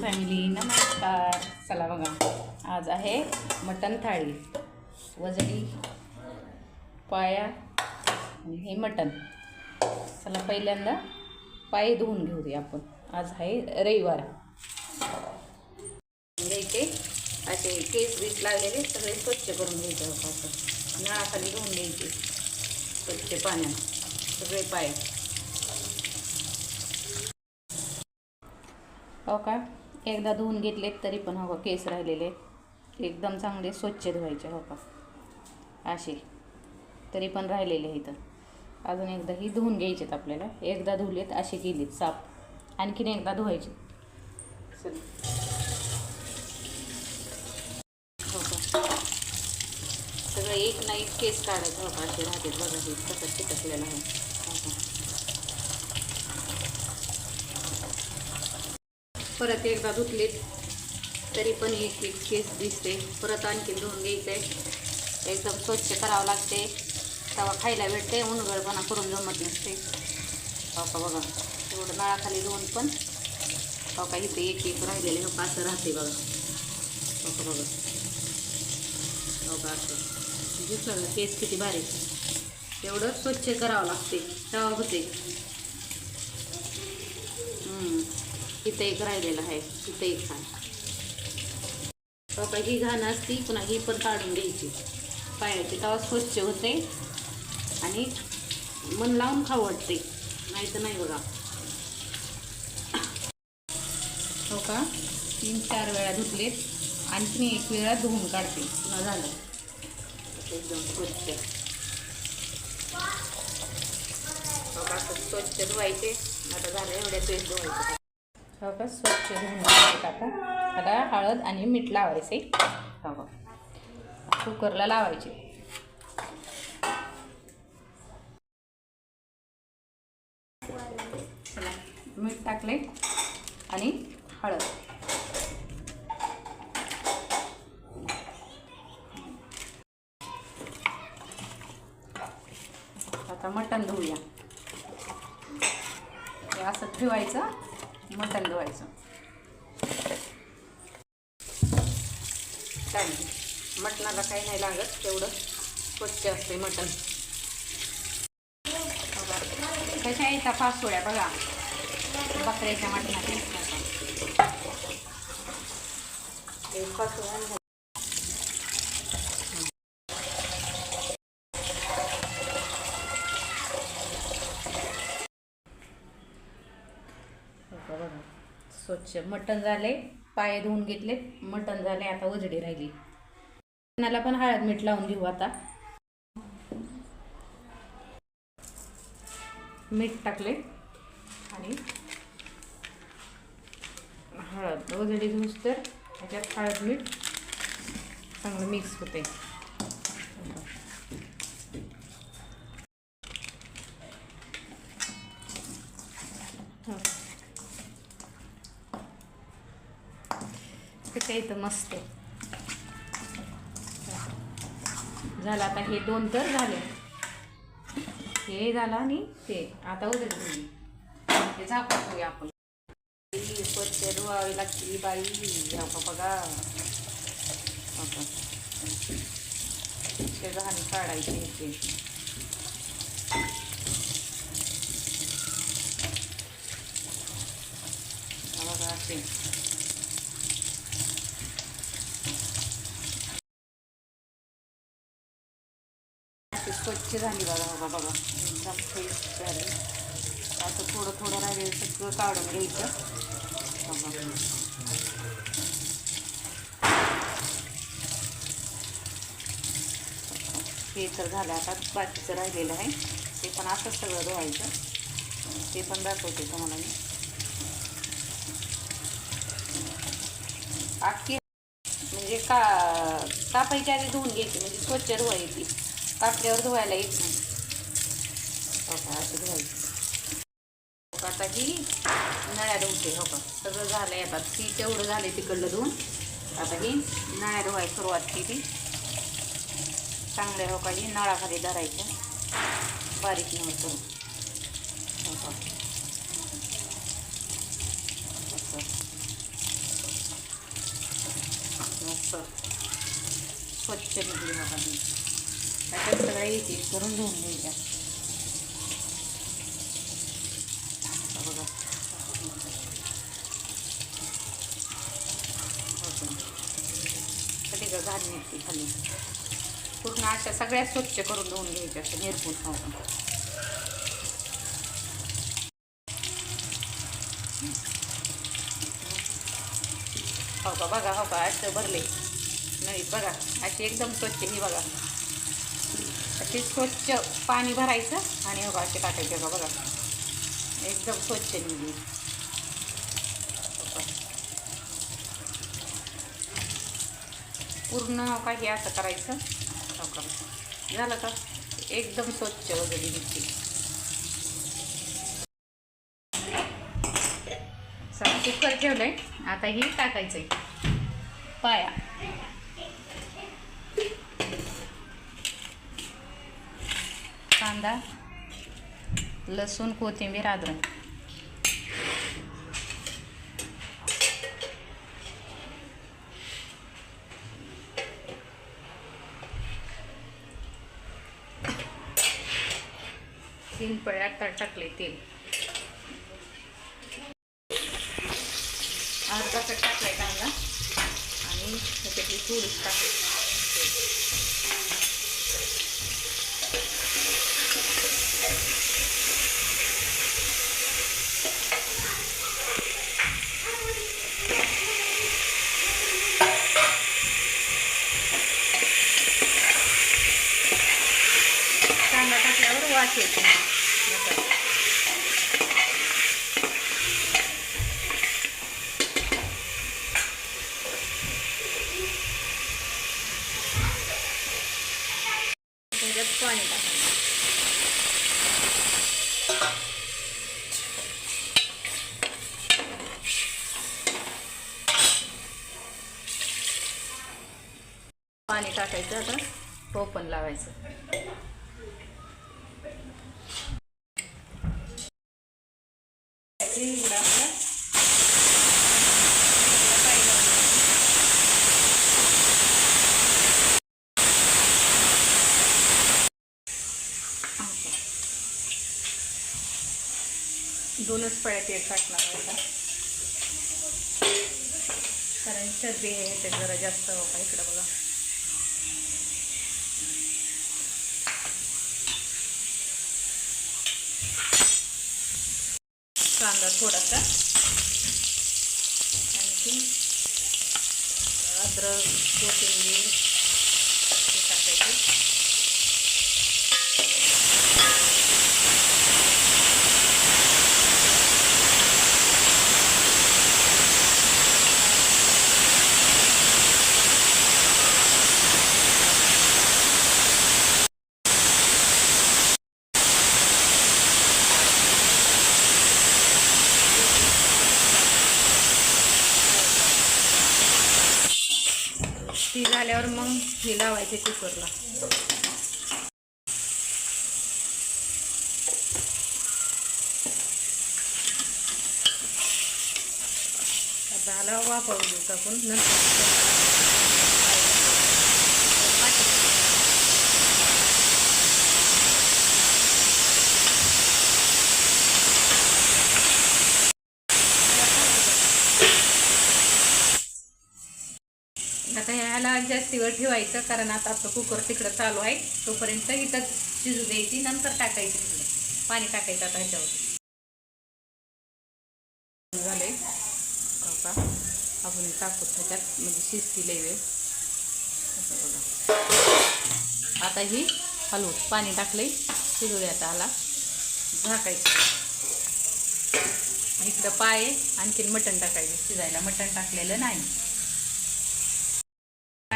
Family नमस्कार. चला बघा. आज आहे मटण थाळी. वजडी पाया आणि हे मटण. चला पहिल्यांदा पाय धुवून घेऊ दे आपण. आज आहे रविवार. घ्यायचे असे केस बीस लागलेले सगळे स्वच्छ करून घ्यायचे आपण असं नळाखाली धुवून घ्यायचे. स्वच्छ पाण्यात. सगळे पाय. हो का? एकदा धुवून घेतलेत तरी पण हो का केस राहिलेले. एकदम चांगले स्वच्छ धुवायचे हो का? असे. तरी पण राहिलेले इथं अजून एकदा ही धुवून घ्यायचेत आपल्याला. एकदा धुवलेत असे गेलेत साप आणखीन एकदा धुवायचे. हो का? सगळं एक ना एक केस काढायचं हो का? असे राहते बघा हे कसं चिटकलेलं आहे. हो का? परत एकदा धुतलेत तरी पण एक एक केस दिसते. परत आणखी धुवून घ्यायचं आहे एकदम स्वच्छ करावं लागते. तेव्हा खायला भेटते उन्हगडपणा करून जमत नसते. हो का बघा एवढं नळाखाली धुवून पण हो का इथे एक एक राहिलेले हो का असं राहते बघा. हो का बघा. हो का असं. दिसलं केस किती बारीक एवढं स्वच्छ करावं लागते. तेव्हा होते. इथं एक राहिलेलं आहे. इथं एक आहे. बाबा ही घाण असती पुन्हा ही पण काढून घ्यायची. पायाची तेव्हा स्वच्छ होते. आणि मन लावून खाऊ वाटते. नाही तर नाही बघा. हो का? तीन चार वेळा धुतलेत. आणखी एक वेळा धुवून काढते. पुन्हा झालं. एकदम स्वच्छ. हो असं स्वच्छ धुवायचे. आता झालं एवढ्या वेळेस धुवायचं. हो का स्वच्छ धुवून घ्यायचं आता हळद आणि मीठ लावायचे. हो कुकरला लावायचे. मीठ टाकले आणि हळद. आता मटण धुवूया हे असं ठेवायचं. मटण धुवायचं. चालेल. मटणाला काही नाही लागत तेवढं स्वच्छ असते मटण. कशा येतात पाचोळ्या बघा. बकऱ्याच्या मटणाच्या. हे पाचोळ्या आणि बघा बघा. स्वच्छ मटण झाले पाय धुवून घेतले मटण झाले आता वजडी राहिली. मटणाला पण हळद मीठ लावून घेऊ आता. मीठ टाकले आणि हळद वजडी धुस तर त्याच्यात हळद मीठ चांगलं मिक्स होते कसं इथं मस्त झालं आता हे दोन तर झाले. हे झालं आणि ते. आता उद्या ते झाकून आपण. ही स्वच्छ धुवावी लागते बाई. ह्या का बघा. ते घाण काढायचे ते बघा असे. अशी स्वच्छ झाली बघा बघा बघा एकदम फ्रेश झाली. असं थोडं थोडं राहिलेलं सगळं काढून घ्यायचं. बघा. हे तर झालं आता बाकीचं राहिलेलं आहे. ते पण असंच सगळं धुवायचं. ते पण दाखवते तुम्हाला मी. अख्खी म्हणजे का कापायच्या आधी धुवून घ्यायची म्हणजे स्वच्छ धुवायची. कापल्यावर धुवायला येत नाही. हो का असं धुवायचं. हो का, आता ही नळ्या धुवते हो का? सगळं झालं आहे आता. ती तेवढं झालं तिकडलं धुवून. आता ही नळ्या धुवायला सुरुवात केली. चांगल्या हो का? ही नळाखाली धरायचं. बारीक नव्हतं हो का? असं. स्वच्छ निघली बघा मी आता सगळ्या एक एक करून धुवून घ्यायच्या बघा. कधी का निघते खाली? पूर्ण अशा सगळ्या स्वच्छ करून धुवून घ्यायच्या अशा निरपूर खाऊन. हो का? बघा हो का? असं भरले. नाही बघा. अशी एकदम स्वच्छ ही बघा. ते स्वच्छ पाणी भरायचं आणि हो असे टाकायचे बघा बघा. एकदम स्वच्छ निघली. पूर्ण का हे असं करायचं. हो झालं का? एकदम स्वच्छ वगैरे निघते कुकर ठेवलं आहे आता ही आहे पाया. कांदा लसूण कोथिंबीर अद्रक. तीन पळ्या तर टाकले तेल अर्धा कट टाकलाय कांदा. आणि त्याच्यातली थोडीच टाकली कांदा टाकल्यावर वास येतो मसाला. त्याच्यात पाणी टाकायचं. पाणी टाकायचं आता. टोपण लावायचं इकडं आपलं दोनच पळ्या तेल टाकणार आता कारण सर्दी आहे ते जरा जास्त हो का इकडं बघा. कांदा थोडासा. आणखी अद्रक कोथिंबीर हे टाकायचं ती झाल्यावर मग हे कुकरला. आता आला वापरू देऊ आपण? नंतर आता ह्याला जास्तीवर ठेवायचं कारण आता आपलं कुकर तिकडं चालू आहे. तोपर्यंत इथं शिजू द्यायची नंतर टाकायची तिकडं. पाणी टाकायचं आता ह्याच्यावर. झाले का आपण टाकू त्याच्यात म्हणजे शिजती लई वेळ बघा. आता ही हलवू पाणी टाकलंय. शिजू द्या आता आला. झाकायचं. इकडं पाय आहे, आणखीन मटण टाकायचं. शिजायला मटण टाकलेलं नाही.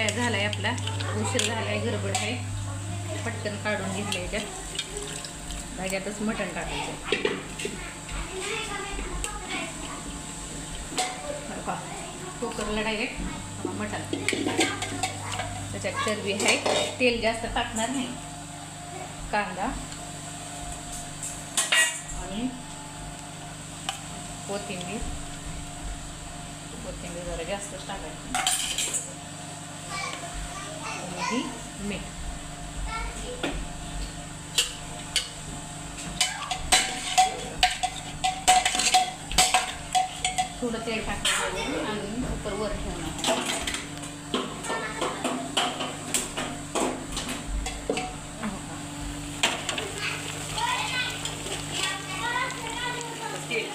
काय झालाय आपला. उशीर झालाय गडबड आहे. पटकन काढून घेतलं याच्यात भाज्यातच मटण टाकायचं. बरं कुकरला डायरेक्ट मटण. त्याच्यात चरबी आहे. तेल जास्त टाकणार नाही. कांदा. आणि कोथिंबीर. कोथिंबीर जरा जास्तच टाकायची. त्याच्यामध्ये मीठ. थोडं तेल टाकायचं आणि कुकर वर ठेवणार तेल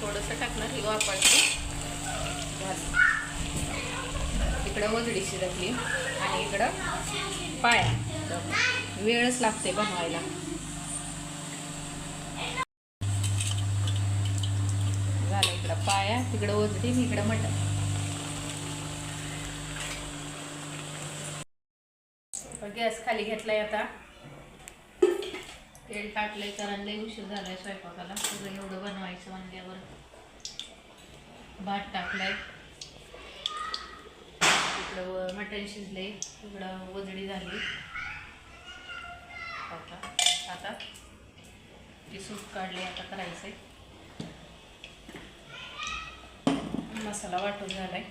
थोडंसं टाकणार ही वापरते झालं इकडं वजडी आणि इकडं पाया. वेळच लागते बनवायला. झालं इकडं पाया तिकडं ओझडी आणि इकडं मटण. गॅस खाली घेतलाय आता. तेल टाकलंय कारण लई उशीर झालाय स्वयंपाकाला. सगळं एवढं बनवायचं म्हणल्यावर. भात टाकलाय. इकडं मटण शिजले इकडं वजडी झाली. आता आता. ती सूप काढली आता करायचं आहे मसाला वाटून झाला आहे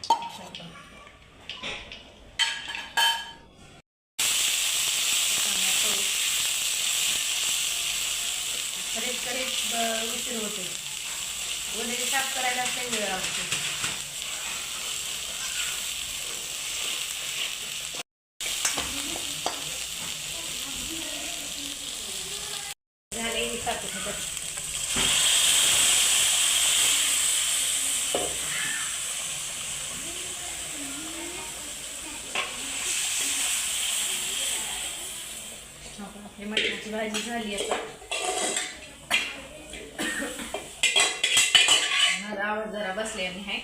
करीत करीत उशीर होते वजडी साफ करायला काही वेळ लागतो झाले हे टाकून ह्याच्यात. हो का, आपली मटणाची भाजी झाली आता. माझा आवाज जरा बसल्याने आहे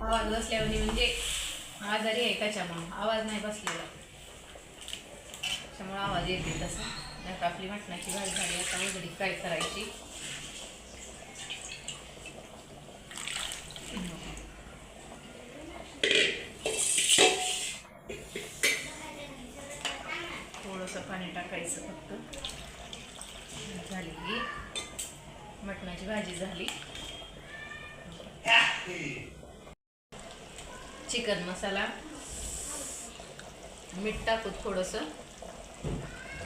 आवाज बसल्याने म्हणजे आजारी आहे त्याच्यामुळं आवाज नाही बसलेला. त्याच्यामुळं आवाज येते तसा. आता आपली मटणाची भाजी झाली आता वगैरे काय करायची थोडंसं पाणी टाकायचं फक्त झाली की मटणाची भाजी झाली चिकन मसाला. मीठ टाकू थोडंसं.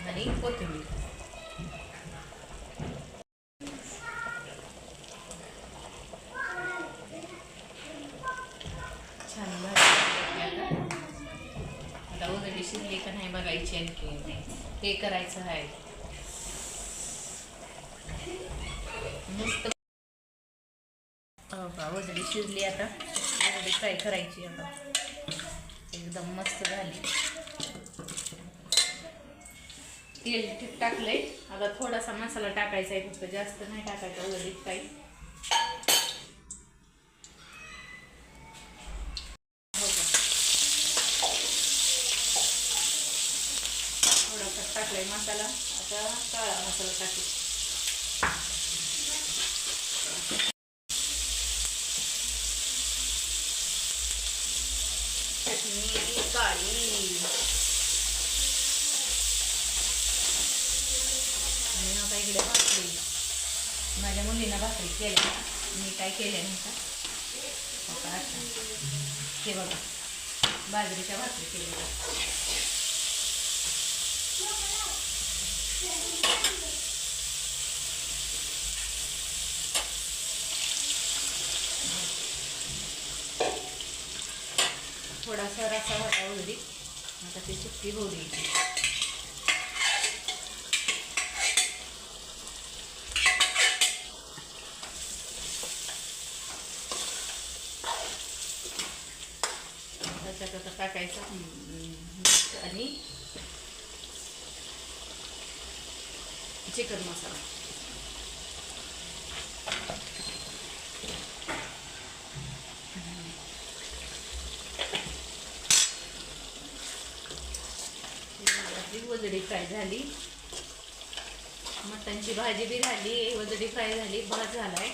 आणि कोथिंबीर. छान भाजी आता. आता शिजली का नाही बघायची आणखी हे करायचं आहे. मस्त. हो का वजडी शिजली आता. फ्राय करायची आता. एकदम मस्त झाली. तेल ठीक टाकलंय. आता थोडासा मसाला टाकायचा आहे फक्त जास्त नाही टाकायचा वजडीत काही हो का थोडासा टाकलाय मसाला आता काळा मसाला टाकू चटणी काळी आणि आता इकडे भाकरी माझ्या मुलीनं भाकरी केल्या. मी काय केल्या नाही हे बघा बाजरीच्या भाकरी केलेल्या थोडासा रसा होता वगैरे आता ती सुट्टी होऊ द्यायची त्याच्यात आता टाकायचं हम्म, आणि चिकन मसाला. वजडी फ्राय झाली. मटणची भाजी बी झाली वजडी फ्राय झाली भात झालाय.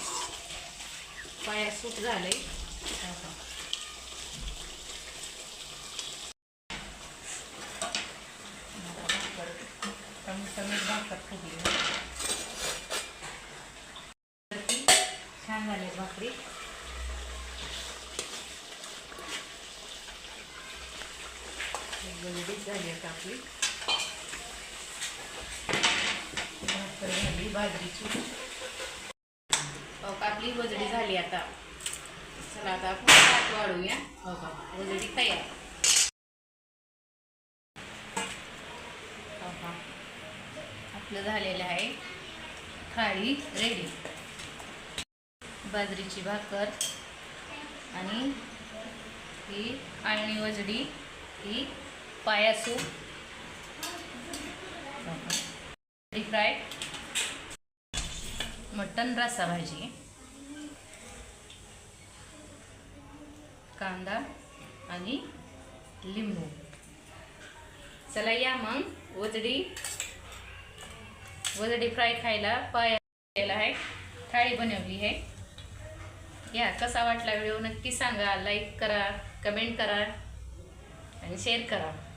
पाया सूप झालंय हो का. आता भाकर कमी कमी भाकर फुगली छान झाले भाकरी वेगवेगळी डिश झाली आता आपली भाकर झाली बाजरीची. हो का आपली वजडी झाली आता. चला आता आपण ताट वाढूया. हो का वजडी तयार. हो का आपलं झालेलं आहे थाळी रेडी बाजरीची भाकर आणि ही आळणी वजडी ही पायासू. हो, फ्राय मटन रसा भाजी. कांदा आणि लिंबू. चला या मग वजडी. वजडी फ्राय खायला पायाला आहे. थाळी बनवली आहे. या कसा वाटला व्हिडिओ नक्की सांगा. लाईक करा कमेंट करा आणि शेअर करा.